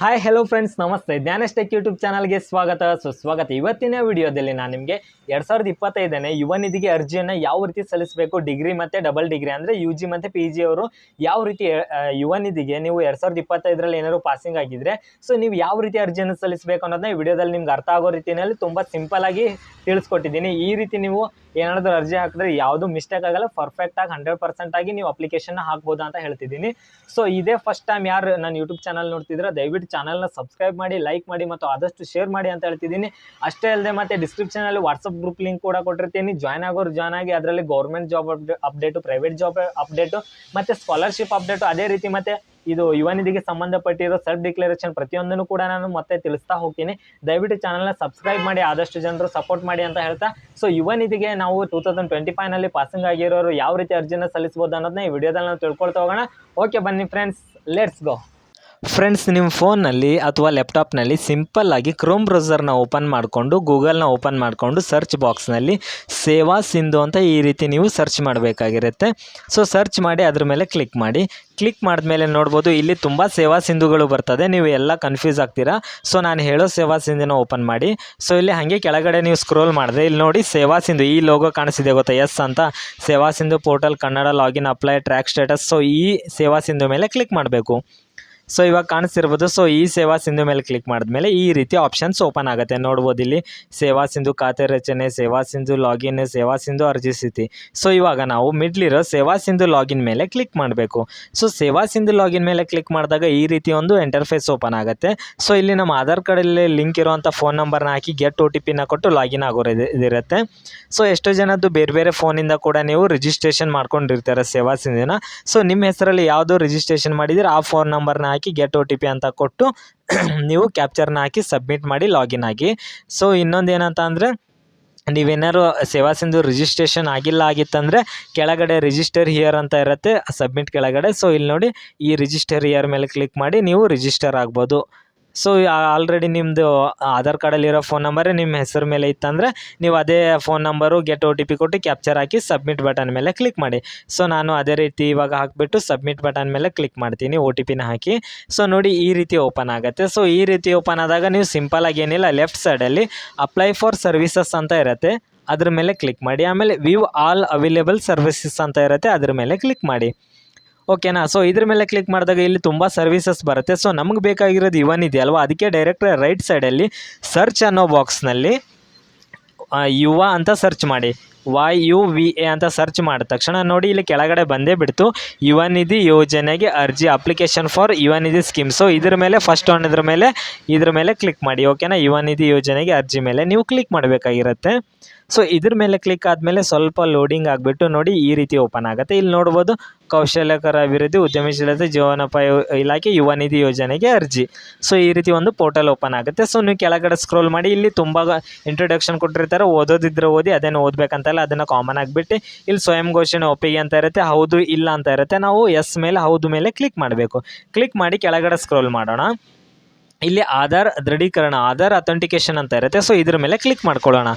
Hi hello friends ನಮಸ್ತೆ. Gyanesh tech YouTube ಚಾನಲ್ಗೆ ಸ್ವಾಗತ. ಸುಸ್ವಾಗತ ಇವತ್ತಿನ ವಿಡಿಯೋದಲ್ಲಿ ನಾನು ನಿಮಗೆ ಎರಡು ಸಾವಿರದ ಇಪ್ಪತ್ತೈದನೇ ಯುವ ನಿಧಿಗೆ ಅರ್ಜಿಯನ್ನು ಯಾವ ರೀತಿ ಸಲ್ಲಿಸಬೇಕು, ಡಿಗ್ರಿ ಮತ್ತು ಡಬಲ್ ಡಿಗ್ರಿ ಅಂದರೆ ಯು ಜಿ ಮತ್ತು ಪಿ ಜಿ ಅವರು ಯಾವ ರೀತಿ ಯುವ ನಿಧಿಗೆ ನೀವು ಎರಡು ಸಾವಿರದ ಇಪ್ಪತ್ತೈದರಲ್ಲಿ ಏನಾದರೂ ಪಾಸಿಂಗ್ ಆಗಿದ್ರೆ ಸೊ ನೀವು ಯಾವ ರೀತಿ ಅರ್ಜಿಯನ್ನು ಸಲ್ಲಿಸಬೇಕು ಅನ್ನೋದನ್ನ ಈ ವಿಡಿಯೋದಲ್ಲಿ ನಿಮ್ಗೆ ಅರ್ಥ ಆಗೋ ರೀತಿಯಲ್ಲಿ ತುಂಬ ಸಿಂಪಲ್ ಆಗಿ ತಿಳಿಸ್ಕೊಟ್ಟಿದ್ದೀನಿ. ಈ ರೀತಿ ನೀವು ಏನಾದರೂ ಅರ್ಜಿ ಹಾಕಿದ್ರೆ ಯಾವುದು ಮಿಸ್ಟೇಕ್ ಆಗಲ್ಲ ಪರ್ಫೆಕ್ಟ್ ಆಗಿ ಹಂಡ್ರೆಡ್ ಪರ್ಸೆಂಟ್ ಆಗಿ ನೀವು ಅಪ್ಲಿಕೇಶನ್ ಹಾಕ್ಬೋದು ಅಂತ ಹೇಳ್ತಿದ್ದೀನಿ. ಸೊ ಇದೇ ಫಸ್ಟ್ ಟೈಮ್ ಯಾರು ನಾನು ಯೂಟ್ಯೂಬ್ ಚಾನಲ್ ನೋಡ್ತಿದ್ರೆ ದಯವಿಟ್ಟು ಚಾನಲ್ನ ಸಬ್ಸ್ಕ್ರೈಬ್ ಮಾಡಿ ಲೈಕ್ ಮಾಡಿ ಮತ್ತು ಆದಷ್ಟು ಶೇರ್ ಮಾಡಿ ಅಂತ ಹೇಳ್ತಿದ್ದೀನಿ. ಅಷ್ಟೇ ಅಲ್ಲದೆ ಮತ್ತೆ ಡಿಸ್ಕ್ರಿಪ್ಷನಲ್ಲಿ ವಾಟ್ಸಪ್ ಗ್ರೂಪ್ ಲಿಂಕ್ ಕೂಡ ಕೊಟ್ಟಿರ್ತೀನಿ. ಜಾಯ್ನ್ ಆಗೋರು ಜಾಯ್ನ್ ಆಗಿ ಅದರಲ್ಲಿ government job update private job update ಮತ್ತು ಸ್ಕಾಲರ್ಶಿಪ್ ಅಪ್ಡೇಟು ಅದೇ ರೀತಿ ಮತ್ತೆ ಇದು ಯುವ ನಿಧಿಗೆ ಸಂಬಂಧಪಟ್ಟಿರೋ ಸೆಲ್ಫ್ ಡಿಕ್ಲರೇಷನ್ ಪ್ರತಿಯೊಂದನ್ನು ಕೂಡ ನಾನು ಮತ್ತೆ ತಿಳಿಸ್ತಾ ಹೋಗ್ತೀನಿ. ದಯವಿಟ್ಟು ಚಾನಲ್ನ ಸಬ್ಸ್ಕ್ರೈಬ್ ಮಾಡಿ, ಆದಷ್ಟು ಜನರು ಸಪೋರ್ಟ್ ಮಾಡಿ ಅಂತ ಹೇಳ್ತಾ. ಸೊ ಯುವ ನಿಧಿಗೆ ನಾವು ಟೂ ತೌಸಂಡ್ ಟ್ವೆಂಟಿ ಫೈವ್ನಲ್ಲಿ ಪಾಸಿಂಗ್ ಆಗಿರೋರು ಯಾವ ರೀತಿ ಅರ್ಜಿನ ಸಲ್ಲಿಸ್ಬೋದು ಅನ್ನೋದನ್ನ ಈ ವಿಡಿಯೋದಲ್ಲಿ ನಾವು ತಿಳ್ಕೊಳ್ತಾ ಹೋಗೋಣ. ಓಕೆ ಬನ್ನಿ ಫ್ರೆಂಡ್ಸ್ ಲೆಟ್ಸ್ ಗೋ ಫ್ರೆಂಡ್ಸ್ ನಿಮ್ಮ ಫೋನಲ್ಲಿ ಅಥವಾ ಲ್ಯಾಪ್ಟಾಪ್ನಲ್ಲಿ ಸಿಂಪಲ್ಲಾಗಿ ಕ್ರೋಮ್ ಬ್ರೌಸರ್ನ ಓಪನ್ ಮಾಡಿಕೊಂಡು ಗೂಗಲ್ನ ಓಪನ್ ಮಾಡಿಕೊಂಡು ಸರ್ಚ್ ಬಾಕ್ಸ್ನಲ್ಲಿ ಸೇವಾ ಸಿಂಧು ಅಂತ ಈ ರೀತಿ ನೀವು ಸರ್ಚ್ ಮಾಡಬೇಕಾಗಿರುತ್ತೆ. ಸೊ ಸರ್ಚ್ ಮಾಡಿ, ಅದ್ರ ಮೇಲೆ ಕ್ಲಿಕ್ ಮಾಡಿ. ಕ್ಲಿಕ್ ಮಾಡಿದ್ಮೇಲೆ ನೋಡ್ಬೋದು, ಇಲ್ಲಿ ತುಂಬ ಸೇವಾ ಸಿಂಧುಗಳು ಬರ್ತದೆ. ನೀವು ಎಲ್ಲ ಕನ್ಫ್ಯೂಸ್ ಆಗ್ತೀರಾ. ಸೊ ನಾನು ಹೇಳೋ ಸೇವಾ ಸಿಂಧುನ ಓಪನ್ ಮಾಡಿ. ಸೊ ಇಲ್ಲಿ ಹಾಗೆ ಕೆಳಗಡೆ ನೀವು ಸ್ಕ್ರೋಲ್ ಮಾಡಿದ್ರೆ, ಇಲ್ಲಿ ನೋಡಿ ಸೇವಾ ಸಿಂಧು, ಈ ಲೋಗೋ ಕಾಣಿಸಿದೆ ಗೊತ್ತಾ? ಎಸ್ ಅಂತ. Seva Sindhu portal Kannada login apply track status so ಈ ಸೇವಾ ಸಿಂಧು ಮೇಲೆ ಕ್ಲಿಕ್ ಮಾಡಬೇಕು. ಸೊ ಇವಾಗ ಕಾಣಿಸ್ತಿರ್ಬೋದು. ಸೊ ಈ ಸೇವಾ ಸಿಂಧು ಮೇಲೆ ಕ್ಲಿಕ್ ಮಾಡಿದ್ಮೇಲೆ ಈ ರೀತಿ ಆಪ್ಷನ್ಸ್ ಓಪನ್ ಆಗುತ್ತೆ. ನೋಡ್ಬೋದು ಇಲ್ಲಿ ಸೇವಾ ಸಿಂಧು ಖಾತೆ ರಚನೆ, ಸೇವಾ ಸಿಂಧು ಲಾಗಿನ್ ಸೇವಾ ಸಿಂಧು ಅರ್ಜಿ ಸ್ಥಿತಿ. ಸೊ ಇವಾಗ ನಾವು ಮಿಡ್ಲಿರೋ ಸೇವಾ ಸಿಂಧು ಲಾಗಿನ್ ಮೇಲೆ ಕ್ಲಿಕ್ ಮಾಡಬೇಕು. ಸೊ ಸೇವಾ ಸಿಂಧು ಲಾಗಿನ್ ಮೇಲೆ ಕ್ಲಿಕ್ ಮಾಡಿದಾಗ ಈ ರೀತಿ ಒಂದು ಇಂಟರ್ಫೇಸ್ ಓಪನ್ ಆಗುತ್ತೆ. ಸೊ ಇಲ್ಲಿ ನಮ್ಮ ಆಧಾರ್ ಕಾರ್ಡಲ್ಲಿ ಲಿಂಕ್ ಇರುವಂಥ ಫೋನ್ ನಂಬರ್ನ ಹಾಕಿ ಗೆಟ್ ಒ ಟಿ ಪಿನ ಕೊಟ್ಟು ಲಾಗಿನ್ ಆಗೋದಿರುತ್ತೆ ಸೊ ಎಷ್ಟೋ ಜನದ್ದು ಬೇರೆ ಬೇರೆ ಫೋನಿಂದ ಕೂಡ ನೀವು ರಿಜಿಸ್ಟ್ರೇಷನ್ ಮಾಡ್ಕೊಂಡಿರ್ತಾರೆ ಸೇವಾ ಸಿಂಧುನ. ಸೊ ನಿಮ್ಮ ಹೆಸರಲ್ಲಿ ಯಾವುದು ರಿಜಿಸ್ಟ್ರೇಷನ್ ಮಾಡಿದರೆ ಆ ಫೋನ್ ನಂಬರ್ನ ಹಾಕಿ ಗೆಟ್ ಒ ಟಿ ಪಿ ಅಂತ ಕೊಟ್ಟು ನೀವು ಕ್ಯಾಪ್ಚರ್ನ ಹಾಕಿ ಸಬ್ಮಿಟ್ ಮಾಡಿ ಲಾಗಿನ್ ಆಗಿ. ಸೊ ಇನ್ನೊಂದು ಏನಂತ ಅಂದರೆ ನೀವೇನಾದ್ರು ಸೇವಾ ಸಿಂಧು ರಿಜಿಸ್ಟ್ರೇಷನ್ ಆಗಿಲ್ಲ ಆಗಿತ್ತಂದರೆ, ಕೆಳಗಡೆ ರಿಜಿಸ್ಟರ್ ಹಿಯರ್ ಅಂತ ಇರುತ್ತೆ ಸಬ್ಮಿಟ್ ಕೆಳಗಡೆ. ಸೊ ಇಲ್ಲಿ ನೋಡಿ ಈ ರಿಜಿಸ್ಟರ್ ಹಿಯರ್ ಮೇಲೆ ಕ್ಲಿಕ್ ಮಾಡಿ ನೀವು ರಿಜಿಸ್ಟರ್ ಆಗ್ಬೋದು. ಸೊ ಆಲ್ರೆಡಿ ನಿಮ್ಮದು ಆಧಾರ್ ಕಾರ್ಡಲ್ಲಿರೋ ಫೋನ್ ನಂಬರೇ ನಿಮ್ಮ ಹೆಸರು ಮೇಲೆ ಇತ್ತಂದರೆ ನೀವು ಅದೇ phone number get O T P ಕೊಟ್ಟು ಕ್ಯಾಪ್ಚರ್ ಹಾಕಿ ಸಬ್ಮಿಟ್ ಬಟನ್ ಮೇಲೆ ಕ್ಲಿಕ್ ಮಾಡಿ. ಸೊ ನಾನು ಅದೇ ರೀತಿ ಇವಾಗ ಹಾಕಿಬಿಟ್ಟು ಸಬ್ಮಿಟ್ ಬಟನ್ ಮೇಲೆ ಕ್ಲಿಕ್ ಮಾಡ್ತೀನಿ ಒ ಟಿ ಪಿನ ಹಾಕಿ. ಸೊ ನೋಡಿ ಈ ರೀತಿ ಓಪನ್ ಆಗುತ್ತೆ. ಸೊ ಈ ರೀತಿ ಓಪನ್ ಆದಾಗ ನೀವು ಸಿಂಪಲಾಗಿ ಏನಿಲ್ಲ ಲೆಫ್ಟ್ ಸೈಡಲ್ಲಿ ಅಪ್ಲೈ ಫಾರ್ ಸರ್ವಿಸಸ್ ಅಂತ ಇರುತ್ತೆ. ಅದ್ರ ಮೇಲೆ ಕ್ಲಿಕ್ ಮಾಡಿ. ಆಮೇಲೆ ವ್ಯೂ ಆಲ್ ಅವೈಲೇಬಲ್ ಸರ್ವಿಸಸ್ ಅಂತ ಇರುತ್ತೆ, ಅದ್ರ ಮೇಲೆ ಕ್ಲಿಕ್ ಮಾಡಿ. ಓಕೆನಾ ಸೊ ಇದ್ರ ಮೇಲೆ ಕ್ಲಿಕ್ ಮಾಡಿದಾಗ ಇಲ್ಲಿ ತುಂಬ ಸರ್ವಿಸಸ್ ಬರುತ್ತೆ. ಸೊ ನಮಗೆ ಬೇಕಾಗಿರೋದು ಇವನ್ ಇದೆಯಲ್ವಾ ಅದಕ್ಕೆ ಡೈರೆಕ್ಟ್ ರೈಟ್ ಸೈಡಲ್ಲಿ ಸರ್ಚ್ ಅನ್ನೋ ಬಾಕ್ಸ್ನಲ್ಲಿ ಯುವ ಅಂತ ಸರ್ಚ್ ಮಾಡಿ. ವೈ ಯು ವಿ ಎ ಅಂತ ಸರ್ಚ್ ಮಾಡಿದ ತಕ್ಷಣ ನೋಡಿ ಇಲ್ಲಿ ಕೆಳಗಡೆ ಬಂದೇ ಬಿಡ್ತು. ಯುವ ನಿಧಿ ಯೋಜನೆಗೆ ಅರ್ಜಿ ಅಪ್ಲಿಕೇಶನ್ ಫಾರ್ ಯುವ ನಿಧಿ ಸ್ಕೀಮ್ ಸೊ ಇದ್ರ ಮೇಲೆ ಫಸ್ಟ್ ಒನ್ ಇದ್ರ ಮೇಲೆ ಇದ್ರ ಮೇಲೆ ಕ್ಲಿಕ್ ಮಾಡಿ. ಓಕೆನಾ ಯುವ ನಿಧಿ ಯೋಜನೆಗೆ ಅರ್ಜಿ ಮೇಲೆ ನೀವು ಕ್ಲಿಕ್ ಮಾಡಬೇಕಾಗಿರುತ್ತೆ. ಸೊ ಇದ್ರ ಮೇಲೆ ಕ್ಲಿಕ್ ಆದಮೇಲೆ ಸ್ವಲ್ಪ ಲೋಡಿಂಗ್ ಆಗಿಬಿಟ್ಟು ನೋಡಿ ಈ ರೀತಿ ಓಪನ್ ಆಗುತ್ತೆ. ಇಲ್ಲಿ ನೋಡ್ಬೋದು ಕೌಶಲ್ಯಕರ ಅಭಿವೃದ್ಧಿ, ಉದ್ಯಮಶೀಲತೆ ಜೀವನೋಪಾಯ ಇಲಾಖೆ, ಯುವ ನಿಧಿ ಯೋಜನೆಗೆ ಅರ್ಜಿ. ಸೊ, ಈ ರೀತಿ ಒಂದು ಪೋರ್ಟಲ್ ಓಪನ್ ಆಗುತ್ತೆ. ಸೊ, ನೀವು ಕೆಳಗಡೆ ಸ್ಕ್ರೋಲ್ ಮಾಡಿ, ಇಲ್ಲಿ ತುಂಬ ಇಂಟ್ರೊಡಕ್ಷನ್ ಕೊಟ್ಟಿರ್ತಾರೆ. ಓದೋದಿದ್ರೆ ಓದಿ, ಅದನ್ನು ಓದಬೇಕಂತಲ್ಲ, ಅದನ್ನು ಕಾಮನ್ ಆಗಿಬಿಟ್ಟು, ಇಲ್ಲಿ ಸ್ವಯಂ ಘೋಷಣೆ ಒಪ್ಪಿಗೆ ಅಂತ ಇರುತ್ತೆ, ಹೌದು ಇಲ್ಲ ಅಂತ ಇರುತ್ತೆ. ನಾವು ಎಸ್ ಮೇಲೆ, ಹೌದು ಮೇಲೆ ಕ್ಲಿಕ್ ಮಾಡಬೇಕು. ಕ್ಲಿಕ್ ಮಾಡಿ ಕೆಳಗಡೆ ಸ್ಕ್ರೋಲ್ ಮಾಡೋಣ. ಇಲ್ಲಿ ಆಧಾರ್, ದೃಢೀಕರಣ, ಆಧಾರ್ ಅಥೆಂಟಿಕೇಶನ್ ಅಂತ ಇರುತ್ತೆ. ಸೊ ಇದ್ರ ಮೇಲೆ ಕ್ಲಿಕ್ ಮಾಡ್ಕೊಳ್ಳೋಣ.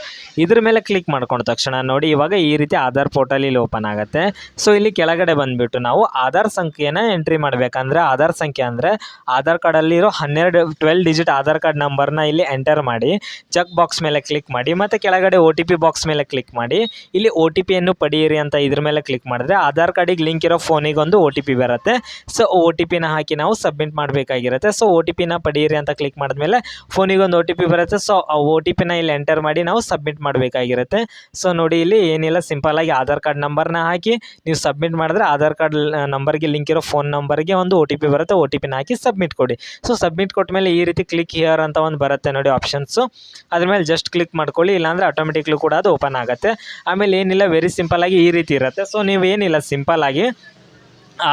ಇದ್ರ ಮೇಲೆ ಕ್ಲಿಕ್ ಮಾಡ್ಕೊಂಡ ತಕ್ಷಣ ನೋಡಿ, ಇವಾಗ ಈ ರೀತಿ ಆಧಾರ್ ಪೋರ್ಟಲ್ ಇಲ್ಲಿ ಓಪನ್ ಆಗುತ್ತೆ. ಸೊ ಇಲ್ಲಿ ಕೆಳಗಡೆ ಬಂದುಬಿಟ್ಟು ನಾವು ಆಧಾರ್ ಸಂಖ್ಯೆನ ಎಂಟ್ರಿ ಮಾಡಬೇಕಂದ್ರೆ, ಆಧಾರ್ ಸಂಖ್ಯೆ ಅಂದರೆ ಆಧಾರ್ ಕಾರ್ಡಲ್ಲಿರೋ ಹನ್ನೆರಡು ಟ್ವೆಲ್ ಡಿಜಿಟ್ ಆಧಾರ್ ಕಾರ್ಡ್ ನಂಬರ್ನ ಇಲ್ಲಿ ಎಂಟರ್ ಮಾಡಿ ಚೆಕ್ ಬಾಕ್ಸ್ ಮೇಲೆ ಕ್ಲಿಕ್ ಮಾಡಿ, ಮತ್ತು ಕೆಳಗಡೆ ಒ ಟಿ ಪಿ ಬಾಕ್ಸ್ ಮೇಲೆ ಕ್ಲಿಕ್ ಮಾಡಿ, ಇಲ್ಲಿ ಒ ಟಿ ಪಿಯನ್ನು ಪಡೆಯಿರಿ ಅಂತ ಇದ್ರ ಮೇಲೆ ಕ್ಲಿಕ್ ಮಾಡಿದ್ರೆ ಆಧಾರ್ ಕಾರ್ಡಿಗೆ ಲಿಂಕ್ ಇರೋ ಫೋನಿಗೆ ಒಂದು ಒ ಟಿ ಪಿ ಬರುತ್ತೆ. ಸೊ ಒ ಟಿ ಪಿನ ಹಾಕಿ ನಾವು ಸಬ್ಮಿಟ್ ಮಾಡಬೇಕಾಗಿರುತ್ತೆ. ಸೊ ಒ ಟಿ ಪಿನ ಪಡೀರಿ ಅಂತ ಕ್ಲಿಕ್ ಮಾಡಿದ್ಮೇಲೆ ಫೋನಿಗೆ ಒಂದು ಒ ಟಿ ಪಿ ಬರುತ್ತೆ. ಸೊ ಆ ಒ ಟಿ ಪಿನ ಇಲ್ಲಿ ಎಂಟರ್ ಮಾಡಿ ನಾವು ಸಬ್ಮಿಟ್ ಮಾಡಬೇಕಾಗಿರುತ್ತೆ. ಸೊ ನೋಡಿ ಇಲ್ಲಿ ಏನಿಲ್ಲ ಸಿಂಪಲಾಗಿ ಆಧಾರ್ ಕಾರ್ಡ್ ನಂಬರ್ನ ಹಾಕಿ ನೀವು ಸಬ್ಮಿಟ್ ಮಾಡಿದ್ರೆ ಆಧಾರ್ ಕಾರ್ಡ್ ನಂಬರ್ಗೆ ಲಿಂಕ್ ಇರೋ ಫೋನ್ ನಂಬರ್ಗೆ ಒಂದು ಒ ಟಿ ಪಿ ಬರುತ್ತೆ. ಒ ಟಿ ಪಿನ ಹಾಕಿ ಸಬ್ಮಿಟ್ ಕೊಡಿ. ಸೊ ಸಬ್ಮಿಟ್ ಕೊಟ್ಟ ಮೇಲೆ ಈ ರೀತಿ ಕ್ಲಿಕ್ ಹಿಯರ್ ಅಂತ ಒಂದು ಬರುತ್ತೆ ನೋಡಿ ಆಪ್ಷನ್ಸು ಅದ್ರ ಮೇಲೆ ಜಸ್ಟ್ ಕ್ಲಿಕ್ ಮಾಡ್ಕೊಳ್ಳಿ, ಇಲ್ಲಾಂದರೆ ಆಟೋಮೆಟಿಕ್ಲಿ ಕೂಡ ಅದು ಓಪನ್ ಆಗುತ್ತೆ. ಆಮೇಲೆ ಏನಿಲ್ಲ ವೆರಿ ಸಿಂಪಲಾಗಿ ಈ ರೀತಿ ಇರುತ್ತೆ. ಸೊ ನೀವು ಏನಿಲ್ಲ ಸಿಂಪಲಾಗಿ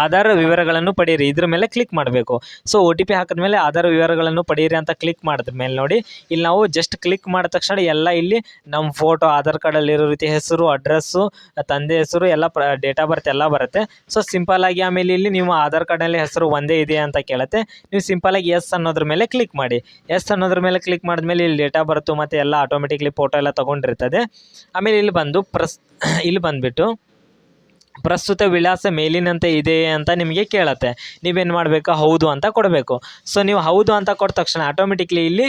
ಆಧಾರ್ ವಿವರಗಳನ್ನು ಪಡೆಯಿರಿ. ಇದ್ರ ಮೇಲೆ ಕ್ಲಿಕ್ ಮಾಡಬೇಕು. ಸೊ ಒ ಟಿ ಪಿ ಹಾಕಿದ್ಮೇಲೆ ಆಧಾರ್ ವಿವರಗಳನ್ನು ಪಡೆಯಿರಿ ಅಂತ ಕ್ಲಿಕ್ ಮಾಡಿದ ಮೇಲೆ ನೋಡಿ, ಇಲ್ಲಿ ನಾವು ಜಸ್ಟ್ ಕ್ಲಿಕ್ ಮಾಡಿದ ತಕ್ಷಣ ಎಲ್ಲ ಇಲ್ಲಿ ನಮ್ಮ ಫೋಟೋ ಆಧಾರ್ ಕಾರ್ಡಲ್ಲಿರೋ ರೀತಿ ಹೆಸರು ಅಡ್ರೆಸ್ಸು ತಂದೆ ಹೆಸರು, ಎಲ್ಲ ಪ್ರ ಡೇಟ್ ಆಫ್ ಬರ್ತ್ ಎಲ್ಲ ಬರುತ್ತೆ. ಸೊ ಸಿಂಪಲಾಗಿ ಆಮೇಲೆ ಇಲ್ಲಿ ನೀವು ಆಧಾರ್ ಕಾರ್ಡಲ್ಲಿ ಹೆಸರು ಒಂದೇ ಇದೆ ಅಂತ ಕೇಳುತ್ತೆ. ನೀವು ಸಿಂಪಲಾಗಿ ಎಸ್ ಅನ್ನೋದ್ರ ಮೇಲೆ ಕ್ಲಿಕ್ ಮಾಡಿ. ಎಸ್ ಅನ್ನೋದ್ರ ಮೇಲೆ ಕ್ಲಿಕ್ ಮಾಡಿದ್ಮೇಲೆ ಇಲ್ಲಿ ಡೇಟ್ ಬರ್ತು ಮತ್ತು ಎಲ್ಲ ಆಟೋಮೆಟಿಕ್ಲಿ ಫೋಟೋ ಎಲ್ಲ ತೊಗೊಂಡಿರ್ತದೆ. ಆಮೇಲೆ ಇಲ್ಲಿ ಬಂದು ಪ್ರಸ್, ಇಲ್ಲಿ ಬಂದುಬಿಟ್ಟು ಪ್ರಸ್ತುತ ವಿಳಾಸ ಮೇಲಿನಂತೆ ಇದೆ ಅಂತ ನಿಮಗೆ ಕೇಳತ್ತೆ. ನೀವೇನು ಮಾಡಬೇಕು? ಹೌದು ಅಂತ ಕೊಡಬೇಕು. ಸೊ ನೀವು ಹೌದು ಅಂತ ಕೊಟ್ಟ ತಕ್ಷಣ ಆಟೋಮೆಟಿಕ್ಲಿ ಇಲ್ಲಿ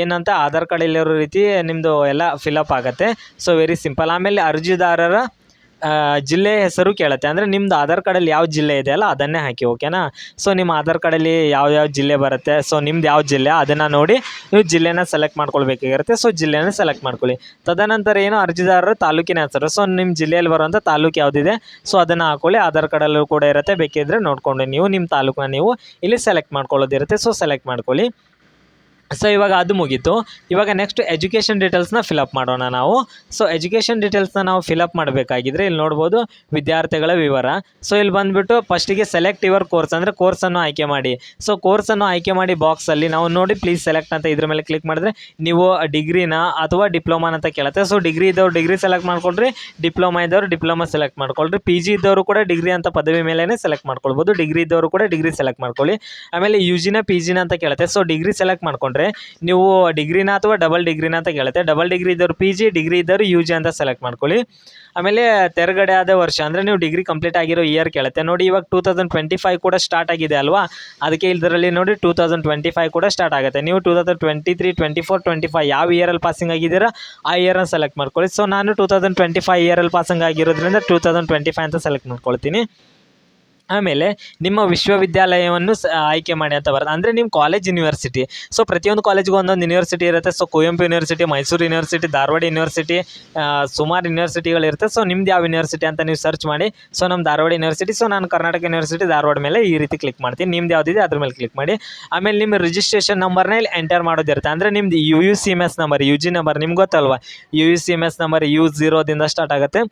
ಏನಂತ ಆಧಾರ್ ಕಾರ್ಡ್ ಇಲ್ಲಿರೋ ರೀತಿ ನಿಮ್ಮದು ಎಲ್ಲ ಫಿಲಪ್ ಆಗುತ್ತೆ. ಸೊ ವೆರಿ ಸಿಂಪಲ್ ಆಮೇಲೆ ಅರ್ಜಿದಾರರ ಜಿಲ್ಲೆ ಹೆಸರು ಕೇಳುತ್ತೆ. ಅಂದರೆ ನಿಮ್ದು ಆಧಾರ್ ಕಾರ್ಡಲ್ಲಿ ಯಾವ ಜಿಲ್ಲೆ ಇದೆ ಅಲ್ಲ, ಅದನ್ನೇ ಹಾಕಿ ಓಕೆನಾ ಸೊ ನಿಮ್ಮ ಆಧಾರ್ ಕಾರ್ಡಲ್ಲಿ ಯಾವ ಯಾವ ಜಿಲ್ಲೆ ಬರುತ್ತೆ? ಸೊ ನಿಮ್ದು ಯಾವ ಜಿಲ್ಲೆ? ಅದನ್ನು ನೋಡಿ ನೀವು ಜಿಲ್ಲೆನ ಸೆಲೆಕ್ಟ್ ಮಾಡ್ಕೊಳ್ಬೇಕಾಗಿರುತ್ತೆ. ಸೊ ಜಿಲ್ಲೆನ ಸೆಲೆಕ್ಟ್ ಮಾಡ್ಕೊಳ್ಳಿ. ತದನಂತರ ಏನು? ಅರ್ಜಿದಾರರು, ತಾಲೂಕಿನ ಹೆಸರು. ಸೊ ನಿಮ್ಮ ಜಿಲ್ಲೆಯಲ್ಲಿ ಬರುವಂಥ ತಾಲೂಕು ಯಾವುದಿದೆ? ಸೊ ಅದನ್ನು ಹಾಕೊಳ್ಳಿ. ಆಧಾರ್ ಕಾರ್ಡಲ್ಲೂ ಕೂಡ ಇರುತ್ತೆ. ಬೇಕಿದ್ರೆ ನೋಡಿಕೊಂಡು ನೀವು, ನಿಮ್ಮ ತಾಲೂಕನ್ನ ನೀವು ಇಲ್ಲಿ ಸೆಲೆಕ್ಟ್ ಮಾಡ್ಕೊಳ್ಳೋದಿರುತ್ತೆ. ಸೊ ಸೆಲೆಕ್ಟ್ ಮಾಡ್ಕೊಳ್ಳಿ. ಸೊ ಇವಾಗ ಅದು ಮುಗೀತು. ಇವಾಗ ನೆಕ್ಸ್ಟ್ ಎಜುಕೇಷನ್ ಡೀಟೇಲ್ಸ್ನ ಫಿಲಪ್ ಮಾಡೋಣ ನಾವು. ಸೊ ಎಜುಕೇಷನ್ ಡೀಟೇಲ್ಸ್ನ ನಾವು ಫಿಲಪ್ ಮಾಡಬೇಕಾಗಿದ್ರೆ ಇಲ್ಲಿ ನೋಡ್ಬೋದು ವಿದ್ಯಾರ್ಥಿಗಳ ವಿವರ. ಸೊ ಇಲ್ಲಿ ಬಂದುಬಿಟ್ಟು ಫಸ್ಟಿಗೆ ಸೆಲೆಕ್ಟ್ ಯುವರ್ ಕೋರ್ಸ್ ಅಂದರೆ ಕೋರ್ಸನ್ನು ಆಯ್ಕೆ ಮಾಡಿ. ಸೊ ಕೋರ್ಸನ್ನು ಆಯ್ಕೆ ಮಾಡಿ ಬಾಕ್ಸಲ್ಲಿ ನಾವು ನೋಡಿ ಪ್ಲೀಸ್ ಸೆಲೆಕ್ಟ್ ಅಂತ ಇದ್ರ ಮೇಲೆ ಕ್ಲಿಕ್ ಮಾಡಿದ್ರೆ ನೀವು ಡಿಗ್ರಿನ ಅಥವಾ ಡಿಪ್ಲೊಮಾನ ಅಂತ ಕೇಳುತ್ತೆ. ಸೊ ಡಿಗ್ರಿ ಇದ್ದವ್ರು ಡಿಗ್ರಿ ಸೆಲೆಕ್ಟ್ ಮಾಡ್ಕೊಳ್ರಿ ಡಿಪ್ಲೊಮಾ ಇದ್ದವರು ಡಿಪ್ಲೊಮಾ ಸೆಲೆಕ್ಟ್ ಮಾಡ್ಕೊಳ್ರಿ. ಪಿ ಜಿ ಇದ್ದವರು ಕೂಡ ಡಿಗ್ರಿ ಅಂತ ಪದವಿ ಮೇಲೇ ಸೆಲೆಕ್ಟ್ ಮಾಡ್ಕೊಳ್ಬೋದು. ಡಿಗ್ರಿ ಇದ್ದವರು ಕೂಡ ಡಿಗ್ರಿ ಸೆಲೆಕ್ಟ್ ಮಾಡ್ಕೊಳ್ಳಿ. ಆಮೇಲೆ ಯು ಜಿನ ಪಿ ಜಿನ ಅಂತ ಕೇಳುತ್ತೆ. ಸೊ ಡಿಗ್ರಿ ಸೆಲೆಕ್ಟ್ ಮಾಡ್ಕೊಂಡ್ರೆ ನೀವು ಡಿಗ್ರಿನ ಅಥವಾ ಡಬಲ್ ಡಿಗ್ರಿನ ಅಂತ ಕೇಳುತ್ತೆ. ಡಬಲ್ ಡಿಗ್ರಿ ಇದ್ದವರು ಪಿ ಜಿ ಡಿಗ್ರಿ ಇದ್ದವರು ಯು ಜಿ ಅಂತ ಸೆಲೆಕ್ಟ್ ಮಾಡ್ಕೊಳ್ಳಿ. ಆಮೇಲೆ ತೆರಗಡೆ ಆದ ವರ್ಷ ಅಂದರೆ ನೀವು ಡಿಗ್ರಿ ಕಂಪ್ಲೀಟ್ ಆಗಿರೋ ಇಯರ್ ಕೇಳುತ್ತೆ. ನೋಡಿ ಇವಾಗ ಟೂ ತೌಸಂಡ್ ಟ್ವೆಂಟಿ ಫೈವ್ ಕೂಡ ಸ್ಟಾರ್ಟ್ ಆಗಿದೆ ಅಲ್ವಾ? ಅದಕ್ಕೆ ಇದರಲ್ಲಿ ನೋಡಿ ಟೂ ತೌಸಂಡ್ ಟ್ವೆಂಟಿ ಫೈವ್ ಕೂಡ ಸ್ಟಾರ್ಟ್ ಆಗುತ್ತೆ. ನೀವು two thousand twenty three twenty four twenty five ಯಾವ ಇಯರಲ್ಲಿ ಪಾಸಿಂಗ್ ಆಗಿದ್ದೀರಾ, ಆ ಇಯರನ್ನು ಸೆಲೆಕ್ಟ್ ಮಾಡ್ಕೊಳ್ಳಿ. ಸೊ ನಾನು ಟೂ ತೌಸಂಡ್ ಟ್ವೆಂಟಿ ಫೈವ್ ಇಯರಲ್ಲಿ ಪಾಸಿಂಗ್ ಆಗಿರೋದ್ರಿಂದ ಟೂ ತೌಸಂಡ್ ಟ್ವೆಂಟಿ ಫೈವ್ ಅಂತ ಸೆಲೆಕ್ಟ್ ಮಾಡ್ಕೊಳ್ತೀನಿ. ಆಮೇಲೆ ನಿಮ್ಮ ವಿಶ್ವವಿದ್ಯಾಲಯವನ್ನು ಆಯ್ಕೆ ಮಾಡಿ ಅಂತ ಬರುತ್ತೆ ಅಂದರೆ ನಿಮ್ಮ ಕಾಲೇಜ್ ಯೂನಿವರ್ಸಿಟಿ ಸೊ ಪ್ರತಿಯೊಂದು ಕಾಲೇಜ್ಗೂ ಒಂದೊಂದು ಯೂನಿವರ್ಸಿಟಿ ಇರುತ್ತೆ. So Kuvempu university Mysuru university Dharwad university ಸುಮಾರು ಯೂನಿವರ್ಸಿಟಿಗಳಿರುತ್ತೆ ಸೊ ನಿಮ್ದು ಯಾವ ಯೂನಿವರ್ಸಿಟಿ ಅಂತ ನೀವು ಸರ್ಚ್ ಮಾಡಿ. ಸೊ ನಮ್ಮ ಧಾರವಾಡ ಯೂನಿವರ್ಸಿಟಿ ಸೊ ನಾನು ಕರ್ನಾಟಕ ಯೂನಿವರ್ಸಿಟಿ ಧಾರವಾಡ ಮೇಲೆ ಈ ರೀತಿ ಕ್ಲಿಕ್ ಮಾಡ್ತೀನಿ. ನಿಮ್ದು ಯಾವುದಿದೆ ಅದ್ರ ಮೇಲೆ ಕ್ಲಿಕ್ ಮಾಡಿ. ಆಮೇಲೆ ನಿಮ್ಮ ರಿಜಿಸ್ಟ್ರೇಷನ್ ನಂಬರ್ನ ಇಲ್ಲಿ ಎಂಟರ್ ಮಾಡೋದಿರುತ್ತೆ. ಅಂದರೆ ನಿಮ್ದು U U C M S number U G number ನಿಮ್ಗೆ ಗೊತ್ತಲ್ವಾ? U U C M S number U ಝೀರೋದಿಂದ start ಆಗುತ್ತೆ.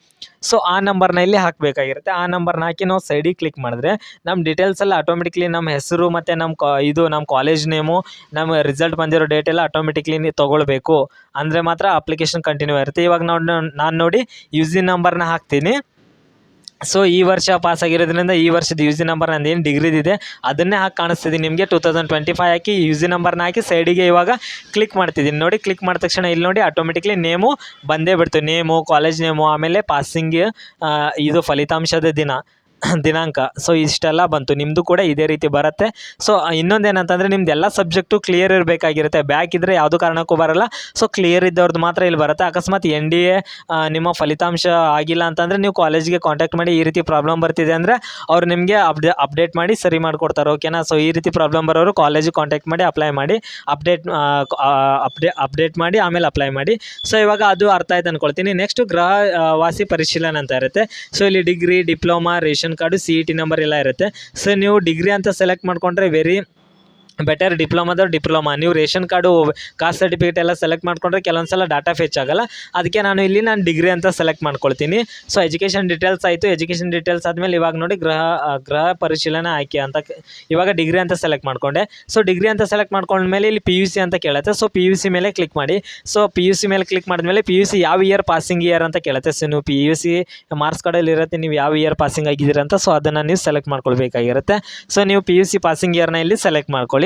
ಸೊ ಆ ನಂಬರ್ನ ಇಲ್ಲಿ ಹಾಕಬೇಕಾಗಿರುತ್ತೆ. ಆ ನಂಬರ್ನ ಹಾಕಿ ನಾವು ಸೈಡಿಗೆ ಕ್ಲಿಕ್ ಮಾಡಿದ್ರೆ ನಮ್ಮ ಡೀಟೇಲ್ಸ್ ಎಲ್ಲ ಆಟೋಮೆಟಿಕ್ಲಿ ನಮ್ಮ ಹೆಸರು ಮತ್ತು ನಮ್ಮ ಇದು ನಮ್ಮ ಕಾಲೇಜ್ ನೇಮು ನಮ್ಮ ರಿಸಲ್ಟ್ ಬಂದಿರೋ ಡೇಟ್ ಎಲ್ಲ ಆಟೋಮೆಟಿಕ್ಲಿ ನೀವು ತೊಗೊಳ್ಬೇಕು. ಅಂದರೆ ಮಾತ್ರ ಅಪ್ಲಿಕೇಶನ್ ಕಂಟಿನ್ಯೂ ಇರುತ್ತೆ. ಇವಾಗ ನೋಡಿ, ನಾನು ನೋಡಿ ಯು ನಂಬರ್ನ ಹಾಕ್ತೀನಿ. ಸೊ ಈ ವರ್ಷ ಪಾಸ್ ಆಗಿರೋದ್ರಿಂದ ಈ ವರ್ಷದ ಯು ಜಿ ನಂಬರ್ ನಂದು ಏನು ಡಿಗ್ರಿದಿದೆ ಅದನ್ನೇ ಹಾಕಿ ಕಾಣಿಸ್ತಿದೆ ನಿಮಗೆ ಟೂ ತೌಸಂಡ್ ಟ್ವೆಂಟಿ ಫೈವ್ ಹಾಕಿ ಯು ಜಿ ನಂಬರ್ನ ಹಾಕಿ ಸೈಡಿಗೆ ಇವಾಗ ಕ್ಲಿಕ್ ಮಾಡ್ತಿದ್ದೀನಿ ನೋಡಿ ಕ್ಲಿಕ್ ಮಾಡಿದ ತಕ್ಷಣ ಇಲ್ಲಿ ನೋಡಿ ಆಟೋಮೆಟಿಕ್ಲಿ ನೇಮು ಬಂದೇ ಬಿಡ್ತು. ನೇಮು ಕಾಲೇಜ್ ನೇಮು ಆಮೇಲೆ ಪಾಸಿಂಗ್ ಇದು ಫಲಿತಾಂಶದ ದಿನ. ದಿನಾಂಕ. ಸೊ ಇಷ್ಟೆಲ್ಲ ಬಂತು. ನಿಮ್ಮದು ಕೂಡ ಇದೇ ರೀತಿ ಬರುತ್ತೆ. ಸೊ ಇನ್ನೊಂದೇನಂತಂದರೆ ನಿಮ್ದು ಎಲ್ಲ ಸಬ್ಜೆಕ್ಟು ಕ್ಲಿಯರ್ ಇರಬೇಕಾಗಿರುತ್ತೆ. ಬ್ಯಾಕ್ ಇದ್ದರೆ ಯಾವುದೂ ಕಾರಣಕ್ಕೂ ಬರಲ್ಲ. ಸೊ ಕ್ಲಿಯರ್ ಇದ್ದವ್ರದ್ದು ಮಾತ್ರ ಇಲ್ಲಿ ಬರುತ್ತೆ. ಅಕಸ್ಮಾತ್ ಎನ್ ಡಿ ಎ ನಿಮ್ಮ ಫಲಿತಾಂಶ ಆಗಿಲ್ಲ ಅಂತಂದರೆ ನೀವು ಕಾಲೇಜ್ಗೆ ಕಾಂಟ್ಯಾಕ್ಟ್ ಮಾಡಿ ಈ ರೀತಿ ಪ್ರಾಬ್ಲಮ್ ಬರ್ತಿದೆ ಅಂದರೆ ಅವ್ರು ನಿಮಗೆ ಅಪ್ಡೇ ಅಪ್ಡೇಟ್ ಮಾಡಿ ಸರಿ ಮಾಡಿಕೊಡ್ತಾರೆ. ಓಕೆನಾ ಸೊ ಈ ರೀತಿ ಪ್ರಾಬ್ಲಮ್ ಬರೋರು ಕಾಲೇಜಿಗೆ ಕಾಂಟ್ಯಾಕ್ಟ್ ಮಾಡಿ ಅಪ್ಲೈ ಮಾಡಿ ಅಪ್ಡೇಟ್ ಅಪ್ಡೇ ಅಪ್ಡೇಟ್ ಮಾಡಿ, ಆಮೇಲೆ ಅಪ್ಲೈ ಮಾಡಿ. ಸೊ ಇವಾಗ ಅದು ಅರ್ಥ ಆಯ್ತು ಅಂದ್ಕೊಳ್ತೀನಿ ನೆಕ್ಸ್ಟ್ ಗೃಹ ವಾಸಿ ಪರಿಶೀಲನೆ ಅಂತ ಇರುತ್ತೆ. ಸೊ ಇಲ್ಲಿ degree diploma ration card C E T number ಎಲ್ಲ ಇರುತ್ತೆ. ಸೊ ನೀವು ಡಿಗ್ರಿ ಅಂತ ಸೆಲೆಕ್ಟ್ ಮಾಡಿಕೊಂಡ್ರೆ ವೆರಿ ಬೆಟರ್ ಡಿಪ್ಲೊಮಾದವ್ರು ಡಿಪ್ಲೊಮಾ ನೀವು ರೇಷನ್ ಕಾರ್ಡು, ಕಾಸ್ಟ್ ಸರ್ಟಿಫಿಕೇಟ್ ಎಲ್ಲ ಸೆಲೆಕ್ಟ್ ಮಾಡ್ಕೊಂಡ್ರೆ ಕೆಲವೊಂದು ಸಲ ಡಾಟಾ ಫೆಚ್ ಆಗಲ್ಲ. ಅದಕ್ಕೆ ನಾನು ಇಲ್ಲಿ ನಾನು ಡಿಗ್ರಿ ಅಂತ ಸೆಲೆಕ್ಟ್ ಮಾಡ್ಕೊಳ್ತೀನಿ. ಸೊ ಎಜುಕೇಷನ್ ಡೀಟೇಲ್ಸ್ ಆಯಿತು. ಎಜುಕೇಷನ್ ಡೀಟೇಲ್ಸ್ ಆದಮೇಲೆ ಇವಾಗ ನೋಡಿ ಗೃಹ ಗೃಹ ಪರಿಶೀಲನೆ ಆಯ್ಕೆ ಅಂತ ಇವಾಗ ಡಿಗ್ರಿ ಅಂತ ಸೆಲೆಕ್ಟ್ ಮಾಡ್ಕೊಂಡೆ. ಸೊ ಡಿಗ್ರಿ ಅಂತ ಸೆಲೆಕ್ಟ್ ಮಾಡ್ಕೊಂಡ್ಮೇಲೆ ಇಲ್ಲಿ ಪಿ ಯು ಸಿ ಅಂತ ಕೇಳುತ್ತೆ. ಸೊ ಪಿ ಯು ಸಿ ಮೇಲೆ ಕ್ಲಿಕ್ ಮಾಡಿ. ಸೊ ಪಿ ಯು ಸಿ ಮೇಲೆ ಕ್ಲಿಕ್ ಮಾಡಿದ್ಮೇಲೆ ಪಿ ಯು ಸಿ ಯಾವ ಇಯರ್ ಪಾಸಿಂಗ್ ಇಯರ್ ಅಂತ ಕೇಳುತ್ತೆ. ಸೊ ನೀವು ಪಿ ಯು ಸಿ ಮಾರ್ಕ್ಸ್ ಕಾರ್ಡಲ್ಲಿ ಇರುತ್ತೆ. ನೀವು ಯಾವ ಇಯರ್ ಪಾಸಿಂಗ್ ಆಗಿದ್ದೀರ ಅಂತ. ಸೊ ಅದನ್ನು ನೀವು ಸೆಲೆಕ್ಟ್ ಮಾಡ್ಕೊಳ್ಬೇಕಾಗಿರುತ್ತೆ. ಸೊ ನೀವು ಪಿ ಯು ಸಿ ಪಾಸಿಂಗ್ ಇಯರ್ನ ಇಲ್ಲಿ ಸೆಲೆಕ್ಟ್ ಮಾಡ್ಕೊಳ್ಳಿ.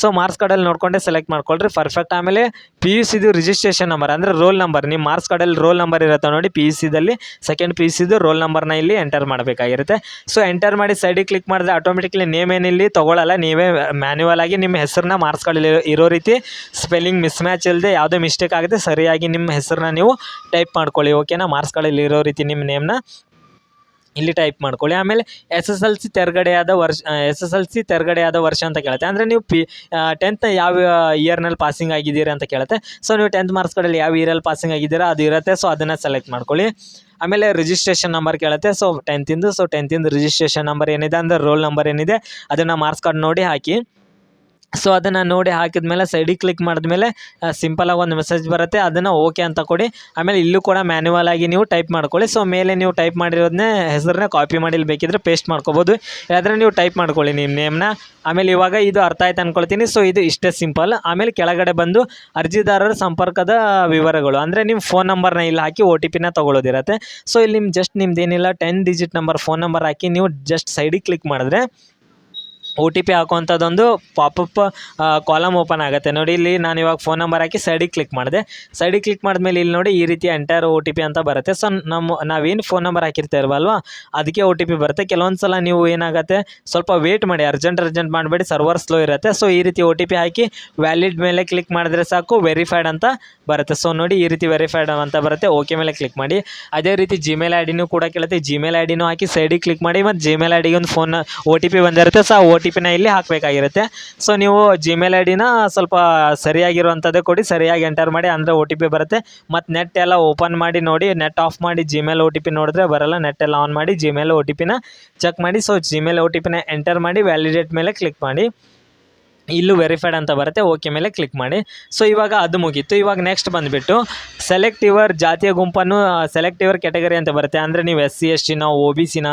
ಸೊ ಮಾರ್ಕ್ಸ್ ಕಾರ್ಡಲ್ಲಿ ನೋಡ್ಕೊಂಡೆ ಸೆಲೆಕ್ಟ್ ಮಾಡ್ಕೊಳ್ರಿ. ಪರ್ಫೆಕ್ಟ್ ಆಮೇಲೆ ಪಿ ಯು ಸಿದು ರಿಜಿಸ್ಟ್ರೇಷನ್ ನಂಬರ್ ಅಂದರೆ ರೋಲ್ ನಂಬರ್ ನಿಮ್ಮ ಮಾರ್ಕ್ಸ್ ಕಾರ್ಡಲ್ಲಿ ರೋಲ್ ನಂಬರ್ ಇರುತ್ತೆ ನೋಡಿ ಪಿ ಯು ಸಿದಲ್ಲಿ ಸೆಕೆಂಡ್ ಪಿ ಯು ಸಿದು ರೋಲ್ ನಂಬರ್ನ ಇಲ್ಲಿ ಎಂಟರ್ ಮಾಡಬೇಕಾಗಿರುತ್ತೆ. ಸೊ ಎಂಟರ್ ಮಾಡಿ ಸೈಡಿಗೆ ಕ್ಲಿಕ್ ಮಾಡಿದ್ರೆ ಆಟೋಮೆಟಿಕ್ಲಿ ನೇಮ್ ಏನಿಲ್ಲಿ ತೊಗೊಳ್ಳಲ್ಲ ನೀವೇ ಮ್ಯಾನ್ಯುವಲ್ ಆಗಿ ನಿಮ್ಮ ಹೆಸರನ್ನ ಮಾರ್ಕ್ಸ್ ಕಾರ್ಡಲ್ಲಿ ಇರೋ ರೀತಿ ಸ್ಪೆಲ್ಲಿಂಗ್ ಮಿಸ್ ಮ್ಯಾಚ್ ಇಲ್ಲದೆ ಯಾವುದೇ ಮಿಸ್ಟೇಕ್ ಆಗುತ್ತೆ, ಸರಿಯಾಗಿ ನಿಮ್ಮ ಹೆಸರನ್ನ ನೀವು ಟೈಪ್ ಮಾಡ್ಕೊಳ್ಳಿ. ಓಕೆನಾ ಮಾರ್ಕ್ಸ್ ಕಾರ್ಡಲ್ಲಿ ಇರೋ ರೀತಿ ನಿಮ್ಮ ನೇಮ್ನ ಇಲ್ಲಿ ಟೈಪ್ ಮಾಡ್ಕೊಳ್ಳಿ. ಆಮೇಲೆ ಎಸ್ ಎಸ್ ಎಲ್ ಸಿ ತೆರಗಡೆಯಾದ ವರ್ಷ ಎಸ್ ಎಸ್ ಎಲ್ ಸಿ ತೆರಗಡೆಯಾದ ವರ್ಷ ಅಂತ ಕೇಳುತ್ತೆ. ಅಂದರೆ ನೀವು ಪಿ ಟೆಂತ್ ಯಾವ ಇಯರ್ನಲ್ಲಿ ಪಾಸಿಂಗ್ ಆಗಿದ್ದೀರಾ ಅಂತ ಕೇಳುತ್ತೆ. ಸೊ ನೀವು ಟೆಂತ್ ಮಾರ್ಕ್ಸ್ ಯಾವ ಇಯರಲ್ಲಿ ಪಾಸಿಂಗ್ ಆಗಿದ್ದೀರಾ, ಅದು ಇರುತ್ತೆ. ಸೊ ಅದನ್ನು ಸೆಲೆಕ್ಟ್ ಮಾಡ್ಕೊಳ್ಳಿ. ಆಮೇಲೆ ರಿಜಿಸ್ಟ್ರೇಷನ್ ನಂಬರ್ ಕೇಳುತ್ತೆ. ಸೊ ಟೆಂತಿಂದು ಸೊ ಟೆಂತಿಂದು ರಿಜಿಸ್ಟ್ರೇಷನ್ ನಂಬರ್ ಏನಿದೆ ಅಂದರೆ ರೋಲ್ ನಂಬರ್ ಏನಿದೆ, ಅದನ್ನು ಮಾರ್ಕ್ಸ್ ಕಾರ್ಡ್ ನೋಡಿ ಹಾಕಿ. ಸೊ ಅದನ್ನು ನೋಡಿ ಹಾಕಿದ ಮೇಲೆ ಸೈಡಿಗೆ ಕ್ಲಿಕ್ ಮಾಡಿದ ಮಾಡಿದ್ಮೇಲೆ ಸಿಂಪಲಾಗಿ ಒಂದು ಮೆಸೇಜ್ ಬರುತ್ತೆ. ಅದನ್ನು ಓಕೆ ಅಂತ ಕೊಡಿ. ಆಮೇಲೆ ಇಲ್ಲೂ ಕೂಡ ಮ್ಯಾನ್ಯುವಲ್ ಆಗಿ ನೀವು ಟೈಪ್ ಮಾಡ್ಕೊಳ್ಳಿ. ಸೊ ಮೇಲೆ ನೀವು ಟೈಪ್ ಮಾಡಿರೋದನ್ನೇ ಹೆಸರನ್ನ ಕಾಪಿ ಮಾಡಿ ಬೇಕಿದ್ರೆ ಪೇಸ್ಟ್ ಮಾಡ್ಕೋಬೋದು. ಇಲ್ಲಾಂದರೆ ನೀವು ಟೈಪ್ ಮಾಡ್ಕೊಳ್ಳಿ ನಿಮ್ಮ ನೇಮ್ನ ಆಮೇಲೆ ಇವಾಗ ಇದು ಅರ್ಥ ಆಯ್ತು ಅಂದ್ಕೊಳ್ತೀನಿ ಸೊ ಇದು ಇಷ್ಟೇ ಸಿಂಪಲ್ ಆಮೇಲೆ ಕೆಳಗಡೆ ಬಂದು ಅರ್ಜಿದಾರರ ಸಂಪರ್ಕದ ವಿವರಗಳು. ಅಂದರೆ ನಿಮ್ಮ ಫೋನ್ ನಂಬರ್ನ ಇಲ್ಲಿ ಹಾಕಿ ಒ ಟಿ ಪಿನ ತೊಗೊಳೋದಿರತ್ತೆ. ಸೊ ಇಲ್ಲಿ ನಿಮ್ಮ ಜಸ್ಟ್ ನಿಮ್ದು ಏನಿಲ್ಲ ten digit number phone number ಹಾಕಿ ನೀವು ಜಸ್ಟ್ ಸೈಡಿಗೆ ಕ್ಲಿಕ್ ಮಾಡಿದ್ರೆ ಒ ಟಿ ಪಿ ಹಾಕುವಂಥದ್ದೊಂದು ಪಾಪಪ್ ಕಾಲಮ್ ಓಪನ್ ಆಗುತ್ತೆ. ನೋಡಿ, ಇಲ್ಲಿ ನಾನು ಇವಾಗ ಫೋನ್ ನಂಬರ್ ಹಾಕಿ ಸೈಡಿಗೆ ಕ್ಲಿಕ್ ಮಾಡಿದೆ. ಸೈಡಿಗೆ ಕ್ಲಿಕ್ ಮಾಡಿದ್ಮೇಲೆ ಇಲ್ಲಿ ನೋಡಿ ಈ ರೀತಿ ಎಂಟೈರ್ ಒ ಟಿ ಪಿ ಅಂತ ಬರುತ್ತೆ. ಸೊ ನಮ್ಮ ನಾವೇನು ಫೋನ್ ನಂಬರ್ ಹಾಕಿರ್ತೇವಲ್ವ? ಅದಕ್ಕೆ ಒ ಟಿ ಪಿ ಬರುತ್ತೆ. ಕೆಲವೊಂದು ಸಲ ನೀವು ಏನಾಗುತ್ತೆ, ಸ್ವಲ್ಪ ವೇಟ್ ಮಾಡಿ. ಅರ್ಜೆಂಟ್ ಅರ್ಜೆಂಟ್ ಮಾಡಬೇಡಿ. ಸರ್ವರ್ ಸ್ಲೋ ಇರುತ್ತೆ. ಸೊ ಈ ರೀತಿ ಒ ಟಿ ಪಿ ಹಾಕಿ ವ್ಯಾಲಿಡ್ ಮೇಲೆ ಕ್ಲಿಕ್ ಮಾಡಿದ್ರೆ ಸಾಕು ವೆರಿಫೈಡ್ ಅಂತ ಬರುತ್ತೆ. ಸೊ ನೋಡಿ ಈ ರೀತಿ ವೆರಿಫೈಡ್ ಅಂತ ಬರುತ್ತೆ. ಓಕೆ ಮೇಲೆ ಕ್ಲಿಕ್ ಮಾಡಿ. ಅದೇ ರೀತಿ ಜಿಮೇಲ್ ಐ ಡಿನೂ ಕೂಡ ಕೇಳುತ್ತೆ. ಜಿಮೇಲ್ ಐ ಡಿನೂ ಹಾಕಿ ಸೈಡಿಗೆ ಕ್ಲಿಕ್ ಮಾಡಿ. ಮತ್ತು ಜಿಮೇಲ್ ಐ ಡಿಗೆ ಒಂದು ಫೋನ್ ಒ ಟಿ ಪಿ ಬಂದಿರುತ್ತೆ. ಸೊ ಆ ಒ ಟಿ ಪಿನ ಇಲ್ಲಿ ಹಾಕಬೇಕಾಗಿರುತ್ತೆ. ಸೊ ನೀವು ಜಿಮೇಲ್ ಐ ಡಿನ ಸ್ವಲ್ಪ ಸರಿಯಾಗಿರುವಂಥದ್ದೇ ಕೊಡಿ, ಸರಿಯಾಗಿ ಎಂಟರ್ ಮಾಡಿ, ಅಂದರೆ ಒ ಟಿ ಪಿ ಬರುತ್ತೆ. ಮತ್ತು ನೆಟ್ ಎಲ್ಲ ಓಪನ್ ಮಾಡಿ ನೋಡಿ ನೆಟ್ ಆಫ್ ಮಾಡಿ ಜಿಮೇಲ್ ಒ ಟಿ ಪಿ ನೋಡಿದ್ರೆ ಬರಲ್ಲ. ನೆಟ್ ಎಲ್ಲ ಆನ್ ಮಾಡಿ ಜಿಮೇಲ್ ಒ ಟಿ ಪಿನ ಚೆಕ್ ಮಾಡಿ. ಸೊ ಜಿಮೇಲ್ ಒ ಟಿ ಪಿನ ಎಂಟರ್ ಮಾಡಿ ವ್ಯಾಲಿಡೇಟ್ ಮೇಲೆ ಕ್ಲಿಕ್ ಮಾಡಿ. ಇಲ್ಲೂ ವೆರಿಫೈಡ್ ಅಂತ ಬರುತ್ತೆ ಓಕೆ ಮೇಲೆ ಕ್ಲಿಕ್ ಮಾಡಿ. ಸೊ ಇವಾಗ ಅದು ಮುಗೀತು. ಇವಾಗ ನೆಕ್ಸ್ಟ್ ಬಂದುಬಿಟ್ಟು ಸೆಲೆಕ್ಟ್ ಯುವರ್ ಜಾತಿಯ ಗುಂಪನ್ನು ಸೆಲೆಕ್ಟ್ ಯುವರ್ ಕ್ಯಾಟಗರಿ ಅಂತ ಬರುತ್ತೆ. ಅಂದರೆ ನೀವು ಎಸ್ ಸಿ ಎಸ್ ಟಿನ ಒ ಬಿ ಸಿನ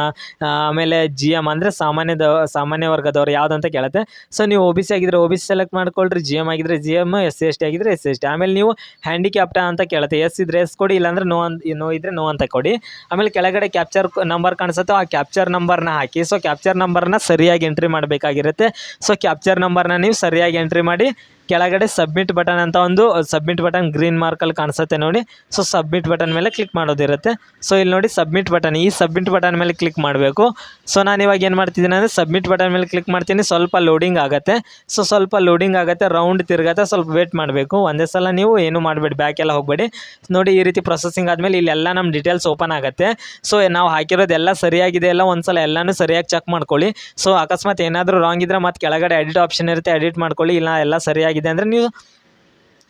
ಆಮೇಲೆ ಜಿ ಎಂ ಅಂದರೆ ಸಾಮಾನ್ಯದ, ಸಾಮಾನ್ಯ ವರ್ಗದವ್ರು ಯಾವುದಂತ ಕೇಳುತ್ತೆ. ಸೊ ನೀವು ಓ ಬಿ ಸಿ ಆಗಿದ್ರೆ ಒ ಬಿ ಸಿ ಸೆಲೆಕ್ಟ್ ಮಾಡ್ಕೊಳ್ರಿ. ಜಿ ಎಂ ಆಗಿದ್ರೆ G M S C S T ಆಗಿದ್ರೆ ಎಸ್ ಸಿ ಎಸ್ ಟಿ ಆಮೇಲೆ ನೀವು ಹ್ಯಾಂಡಿಕ್ಯಾಪ್ಟ ಅಂತ ಕೇಳುತ್ತೆ. ಎಸ್ ಇದ್ರೆ ಎಸ್ ಕೊಡಿ, ಇಲ್ಲಾಂದ್ರೆ ನೋ ಅಂತ ನೋ ಇದ್ರೆ ನೋ ಅಂತ ಕೊಡಿ. ಆಮೇಲೆ ಕೆಳಗಡೆ ಕ್ಯಾಪ್ಚರ್ ನಂಬರ್ ಕಾಣಿಸುತ್ತೋ ಆ ಕ್ಯಾಪ್ಚರ್ ನಂಬರ್ನ ಹಾಕಿ. ಸೊ ಕ್ಯಾಪ್ಚರ್ ನಂಬರ್ನ ಸರಿಯಾಗಿ ಎಂಟ್ರಿ ಮಾಡಬೇಕಾಗಿರುತ್ತೆ. ಸೊ ಕ್ಯಾಪ್ಚರ್ ನಂಬರ್ನ ನೀವು ಸರಿಯಾಗಿ ಎಂಟ್ರಿ ಮಾಡಿ ಕೆಳಗಡೆ ಸಬ್ಮಿಟ್ ಬಟನ್ ಅಂತ ಒಂದು ಸಬ್ಮಿಟ್ ಬಟನ್ ಗ್ರೀನ್ ಮಾರ್ಕಲ್ಲಿ ಕಾಣಿಸುತ್ತೆ ನೋಡಿ. ಸೊ ಸಬ್ಮಿಟ್ ಬಟನ್ ಮೇಲೆ ಕ್ಲಿಕ್ ಮಾಡೋದಿರುತ್ತೆ. ಸೊ ಇಲ್ಲಿ ನೋಡಿ ಸಬ್ಮಿಟ್ ಬಟನ್, ಈ ಸಬ್ಮಿಟ್ ಬಟನ್ ಮೇಲೆ ಕ್ಲಿಕ್ ಮಾಡಬೇಕು. ಸೊ ನಾನು ಇವಾಗ ಏನು ಮಾಡ್ತಿದ್ದೀನಿ ಅಂದರೆ ಸಬ್ಮಿಟ್ ಬಟನ್ ಮೇಲೆ ಕ್ಲಿಕ್ ಮಾಡ್ತೀನಿ, ಸ್ವಲ್ಪ ಲೋಡಿಂಗ್ ಆಗುತ್ತೆ. ಸೊ ಸ್ವಲ್ಪ ಲೋಡಿಂಗ್ ಆಗುತ್ತೆ, ರೌಂಡ್ ತಿರುಗತ್ತೆ, ಸ್ವಲ್ಪ ವೇಟ್ ಮಾಡಬೇಕು. ಒಂದೇ ಸಲ ನೀವು ಏನು ಮಾಡಬೇಡಿ, ಬ್ಯಾಕ್ ಎಲ್ಲ ಹೋಗಬೇಡಿ. ನೋಡಿ, ಈ ರೀತಿ ಪ್ರೊಸೆಸಿಂಗ್ ಆದಮೇಲೆ ಇಲ್ಲೆಲ್ಲ ನಮ್ಮ ಡೀಟೇಲ್ಸ್ ಓಪನ್ ಆಗುತ್ತೆ. ಸೊ ನಾವು ಹಾಕಿರೋದೆಲ್ಲ ಸರಿಯಾಗಿದೆ ಎಲ್ಲ ಒಂದು ಸಲ ಎಲ್ಲನೂ ಸರಿಯಾಗಿ ಚೆಕ್ ಮಾಡ್ಕೊಳ್ಳಿ. ಸೊ ಅಕಸ್ಮಾತ್ ಏನಾದರೂ ರಾಂಗ್ ಇದ್ರೆ ಮತ್ತೆ ಕೆಳಗಡೆ ಎಡಿಟ್ ಆಪ್ಷನ್ ಇರುತ್ತೆ ಎಡಿಟ್ ಮಾಡ್ಕೊಳ್ಳಿ. ಇಲ್ಲ ಎಲ್ಲ ಸರಿಯಾಗಿದೆ ಅಂದರೆ ನೀವು